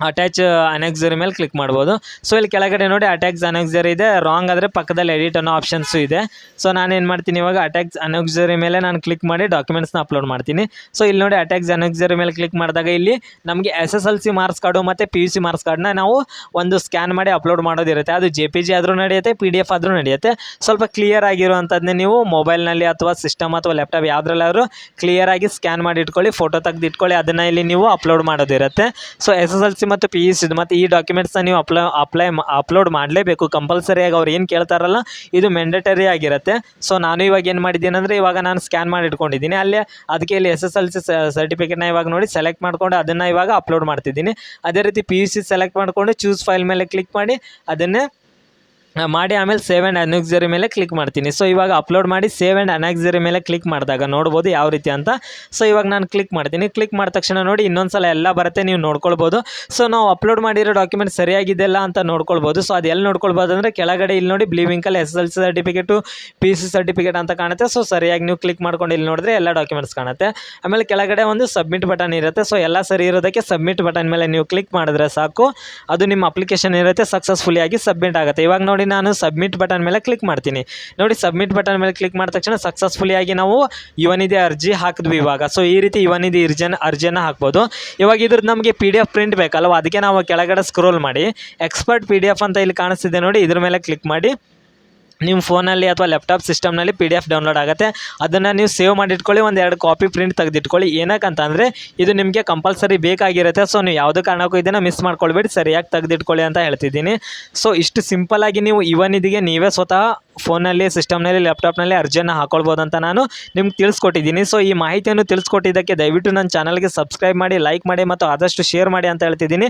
ಅಟ್ಯಾಚ್ ಅನೆಕ್ಸರಿ ಮೇಲೆ ಕ್ಲಿಕ್ ಮಾಡ್ಬೋದು. ಸೊ ಇಲ್ಲಿ ಕೆಳಗಡೆ ನೋಡಿ ಅಟ್ಯಾಕ್ಸ್ ಅನೆಕ್ಸರಿ ಇದೆ. ರಾಂಗ್ ಆದರೆ ಪಕ್ಕದಲ್ಲಿ ಎಡಿಟ್ ಅನ್ನೋ ಆಪ್ಷನ್ಸು ಇದೆ. ಸೊ ನಾನೇನು ಮಾಡ್ತೀನಿ ಇವಾಗ ಅಟ್ಯಾಕ್ಸ್ ಅನೆಕ್ಸರಿ ಮೇಲೆ ನಾನು ಕ್ಲಿಕ್ ಮಾಡಿ ಡಾಕ್ಯುಮೆಂಟ್ಸ್ನ ಅಪ್ಲೋಡ್ ಮಾಡ್ತೀನಿ. ಸೊ ಇಲ್ಲಿ ನೋಡಿ ಅಟ್ಯಾಕ್ಸ್ ಅನೆಕ್ಸರಿ ಮೇಲೆ ಕ್ಲಿಕ್ ಮಾಡಿದಾಗ ಇಲ್ಲಿ ನಮಗೆ S S L C marks card ಮತ್ತು ಪಿ ಯು ಸಿ ಮಾರ್ಕ್ಸ್ ಕಾರ್ಡ್ನ ನಾವು ಒಂದು ಸ್ಕ್ಯಾನ್ ಮಾಡಿ ಅಪ್ಲೋಡ್ ಮಾಡೋದಿರುತ್ತೆ. ಅದು ಜೆ ಪಿ ಜಿ ಆದರೂ ನಡೆಯುತ್ತೆ ಪಿ ಡಿ ಎಫ್ ಆದರೂ ನಡೆಯುತ್ತೆ. ಸ್ವಲ್ಪ ಕ್ಲಿಯರ್ ಆಗಿರುವಂಥದ್ದನ್ನೇ ನೀವು ಮೊಬೈಲ್ನಲ್ಲಿ ಅಥವಾ ಸಿಸ್ಟಮ್ ಅಥವಾ ಲ್ಯಾಪ್ಟಾಪ್ ಯಾವುದ್ರಲ್ಲಾದ್ರೂ ಕ್ಲಿಯರಾಗಿ ಸ್ಕ್ಯಾನ್ ಮಾಡಿ ಇಟ್ಕೊಳ್ಳಿ ಫೋಟೋ ತೆಗೆದು ಇಟ್ಕೊಳ್ಳಿ ಅದನ್ನು ಇಲ್ಲಿ ನೀವು upload ಮಾಡೋದಿರುತ್ತೆ. So S S L C ಮತ್ತು ಪಿ ಯು ಸಿದು ಮತ್ತು ಈ ಡಾಕ್ಯುಮೆಂಟ್ಸ್ನ ನೀವು ಅಪ್ಲೈ ಅಪ್ಲೈ ಅಪ್ಲೋಡ್ ಮಾಡಲೇಬೇಕು. ಕಂಪಲ್ಸರಿಯಾಗಿ ಅವ್ರು ಏನು ಕೇಳ್ತಾರಲ್ಲ, ಇದು ಮ್ಯಾಂಡೇಟರಿ ಆಗಿರುತ್ತೆ. ಸೊ ನಾನು ಇವಾಗ ಏನು ಮಾಡಿದ್ದೀನಿ ಅಂದರೆ, ಇವಾಗ ನಾನು ಸ್ಕ್ಯಾನ್ ಮಾಡಿ ಇಟ್ಕೊಂಡಿದ್ದೀನಿ. ಅಲ್ಲೇ ಅದಕ್ಕೆ ಇಲ್ಲಿ ಎಸ್ ಎಸ್ ಎಲ್ ಸಿ ಸರ್ಟಿಫಿಕೇಟ್ನ ಇವಾಗ ನೋಡಿ ಸೆಲೆಕ್ಟ್ ಮಾಡಿಕೊಂಡು ಅದನ್ನು ಇವಾಗ ಅಪ್ಲೋಡ್ ಮಾಡ್ತಿದ್ದೀನಿ. ಅದೇ ರೀತಿ ಪಿ ಯು ಸಿ ಸೆಲೆಕ್ಟ್ ಮಾಡಿಕೊಂಡು ಚೂಸ್ ಫೈಲ್ ಮೇಲೆ ಕ್ಲಿಕ್ ಮಾಡಿ ಅದನ್ನೇ ಮಾಡಿ ಆಮೇಲೆ ಸೇವ್ ಆ್ಯಂಡ್ ಅನಾಕ್ಸರಿ ಮೇಲೆ ಕ್ಲಿಕ್ ಮಾಡ್ತೀನಿ. ಸೊ ಇವಾಗ ಅಪ್ಲೋಡ್ ಮಾಡಿ ಸೇವ್ ಆ್ಯಂಡ್ ಅನಾಕ್ಸರಿ ಮೇಲೆ ಕ್ಲಿಕ್ ಮಾಡಿದಾಗ ನೋಡ್ಬೋದು ಯಾವ ರೀತಿ ಅಂತ. ಸೊ ಇವಾಗ ನಾನು ಕ್ಲಿಕ್ ಮಾಡ್ತೀನಿ. ಕ್ಲಿಕ್ ಮಾಡಿದ ತಕ್ಷಣ ನೋಡಿ ಇನ್ನೊಂದು ಸಲ ಎಲ್ಲ ಬರುತ್ತೆ, ನೀವು ನೋಡ್ಕೊಳ್ಬೋದು. ಸೊ ನಾವು ಅಪ್ಲೋಡ್ ಮಾಡಿರೋ ಡಾಕ್ಯುಮೆಂಟ್ ಸರಿಯಾಗಿದೆಯಲ್ಲ ಅಂತ ನೋಡ್ಕೊಳ್ಬೋದು. ಸೊ ಅದು ಎಲ್ಲಿ ನೋಡ್ಕೊಳ್ಬೋದು ಅಂದರೆ ಕೆಳಗಡೆ ಇಲ್ಲಿ ನೋಡಿ ಬ್ಲೀವಿಂಕಲ್ಲಿ S L C certificate P C certificate ಅಂತ ಕಾಣುತ್ತೆ. ಸೊ ಸರಿಯಾಗಿ ನೀವು ಕ್ಲಿಕ್ ಮಾಡ್ಕೊಂಡು ಇಲ್ಲಿ ನೋಡಿದ್ರೆ ಎಲ್ಲ ಡಾಕ್ಯುಮೆಂಟ್ಸ್ ಕಾಣುತ್ತೆ. ಆಮೇಲೆ ಕೆಳಗಡೆ ಒಂದು ಸಬ್ಮಿಟ್ ಬಟನ್ ಇರುತ್ತೆ. ಸೊ ಎಲ್ಲ ಸರಿ ಇರೋದಕ್ಕೆ ಸಬ್ಮಿಟ್ ಬಟನ್ ಮೇಲೆ ನೀವು ಕ್ಲಿಕ್ ಮಾಡಿದ್ರೆ ಸಾಕು. ಅದು ನಿಮ್ಮ ಅಪ್ಲಿಕೇಶನ್ ಇರುತ್ತೆ ಸಕ್ಸಸ್ಫುಲಿ ಆಗಿ ಸಬ್ಮಿಟ್ ಆಗುತ್ತೆ. ಇವಾಗ ನೋಡಿ ನಾನು ಸಬ್ಮಿಟ್ ಬಟನ್ ಮೇಲೆ ಕ್ಲಿಕ್ ಮಾಡ್ತೀನಿ. ನೋಡಿ ಸಬ್ಮಿಟ್ ಬಟನ್ ಮೇಲೆ ಕ್ಲಿಕ್ ಮಾಡಿದ ತಕ್ಷಣ ಸಕ್ಸಸ್ಫುಲಿ ಆಗಿ ನಾವು ಯುವನಿಧಿ ಅರ್ಜಿ ಹಾಕಿದ್ವಿ ಇವಾಗ. ಸೊ ಈ ರೀತಿ ಯುವನಿಧಿ ಅರ್ಜಿನ ಅರ್ಜಿಯನ್ನು ಹಾಕ್ಬೋದು. ಇವಾಗ ಇದ್ರದ್ದು ನಮಗೆ ಪಿ ಡಿ ಎಫ್ ಪ್ರಿಂಟ್ ಬೇಕಲ್ವ? ಅದಕ್ಕೆ ನಾವು ಕೆಳಗಡೆ ಸ್ಕ್ರೋಲ್ ಮಾಡಿ. ಎಕ್ಸ್ಪರ್ಟ್ ಪಿ ಡಿ ಎಫ್ ಅಂತ ಇಲ್ಲಿ ಕಾಣಿಸ್ತಿದೆ ನೋಡಿ, ಇದ್ರ ಮೇಲೆ ಕ್ಲಿಕ್ ಮಾಡಿ. ನಿಮ್ಮ ಫೋನಲ್ಲಿ ಅಥವಾ ಲ್ಯಾಪ್ಟಾಪ್ ಸಿಸ್ಟಮ್ನಲ್ಲಿ ಪಿ ಡಿ ಎಫ್ ಡೌನ್ಲೋಡ್ ಆಗುತ್ತೆ. ಅದನ್ನು ನೀವು ಸೇವ್ ಮಾಡಿಟ್ಕೊಳ್ಳಿ, ಒಂದು ಎರಡು ಕಾಪಿ ಪ್ರಿಂಟ್ ತೆಗೆದಿಟ್ಕೊಳ್ಳಿ. ಏನಕ್ಕಂತಂದರೆ ಇದು ನಿಮಗೆ ಕಂಪಲ್ಸರಿ ಬೇಕಾಗಿರುತ್ತೆ. ಸೊ, ನೀವು ಯಾವುದೇ ಕಾರಣಕ್ಕೂ ಇದನ್ನು ಮಿಸ್ ಮಾಡ್ಕೊಳ್ಬೇಡಿ, ಸರಿಯಾಗಿ ತೆಗೆದಿಟ್ಕೊಳ್ಳಿ ಅಂತ ಹೇಳ್ತಿದ್ದೀನಿ. ಸೊ, ಇಷ್ಟು ಸಿಂಪಲ್ಲಾಗಿ ನೀವು ಇವನ್ ಇದಿಗೆ ನೀವೇ ಸ್ವತಃ ಫೋನಲ್ಲಿ ಸಿಸ್ಟಮ್ನಲ್ಲಿ, ಲ್ಯಾಪ್ಟಾಪ್ನಲ್ಲಿ ಅರ್ಜಿಯನ್ನು ಹಾಕೊಳ್ಬೋದು ಅಂತ ನಾನು ನಿಮ್ಗೆ ತಿಳಿಸ್ಕೊಟ್ಟಿದ್ದೀನಿ. ಸೊ ಈ ಮಾಹಿತಿಯನ್ನು ತಿಳಿಸ್ಕೊಟ್ಟಿದ್ದಕ್ಕೆ ದಯವಿಟ್ಟು ನನ್ನ ಚಾನಲ್ಗೆ ಸಬ್ಸ್ಕ್ರೈಬ್ ಮಾಡಿ, ಲೈಕ್ ಮಾಡಿ ಮತ್ತು ಆದಷ್ಟು ಶೇರ್ ಮಾಡಿ ಅಂತ ಹೇಳ್ತಿದ್ದೀನಿ.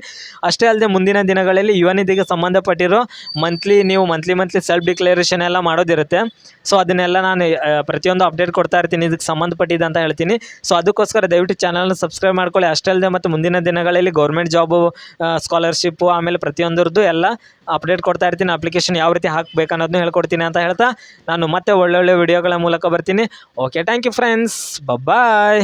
ಅಷ್ಟೇ ಅಲ್ಲದೆ ಮುಂದಿನ ದಿನಗಳಲ್ಲಿ ಯುವನಿಧಿಗೆ ಸಂಬಂಧಪಟ್ಟಿರೋ ಮಂತ್ಲಿ, ನೀವು ಮಂತ್ಲಿ ಮಂತ್ಲಿ ಸೆಲ್ಫ್ ಡಿಕ್ಲರೇಷನ್ ಎಲ್ಲ ಮಾಡೋದಿರುತ್ತೆ. ಸೊ ಅದನ್ನೆಲ್ಲ ನಾನು ಪ್ರತಿಯೊಂದು ಅಪ್ಡೇಟ್ ಕೊಡ್ತಾ ಇರ್ತೀನಿ. ಇದಕ್ಕೆ ಸಂಬಂಧಪಟ್ಟಿದ್ದ ಅಂತ ಹೇಳ್ತೀನಿ. ಸೊ ಅದಕ್ಕೋಸ್ಕರ ದಯವಿಟ್ಟು ಚಾನಲ್ನ ಸಬ್ಸ್ಕ್ರೈಬ್ ಮಾಡ್ಕೊಳ್ಳಿ. ಅಷ್ಟೇ ಅಲ್ಲದೆ ಮತ್ತು ಮುಂದಿನ ದಿನಗಳಲ್ಲಿ ಗೌರ್ಮೆಂಟ್ ಜಾಬು ಸ್ಕಾಲರ್ಶಿಪ್ಪು ಆಮೇಲೆ ಪ್ರತಿಯೊಂದರದ್ದು ಎಲ್ಲ ಅಪ್ಡೇಟ್ ಕೊಡ್ತಾ ಇರ್ತೀನಿ ಅಪ್ಲಿಕೇಶನ್ ಯಾವ ರೀತಿ ಹಾಕಬೇಕು ಅನ್ನೋದನ್ನ ಹೇಳ್ಕೊಡ್ತೀನಿ ಅಂತ ಹೇಳ್ತಾ ನಾನು ಮತ್ತೆ ಒಳ್ಳೊಳ್ಳೆ ವಿಡಿಯೋಗಳ ಮೂಲಕ ಬರ್ತೀನಿ. Okay thank you friends bye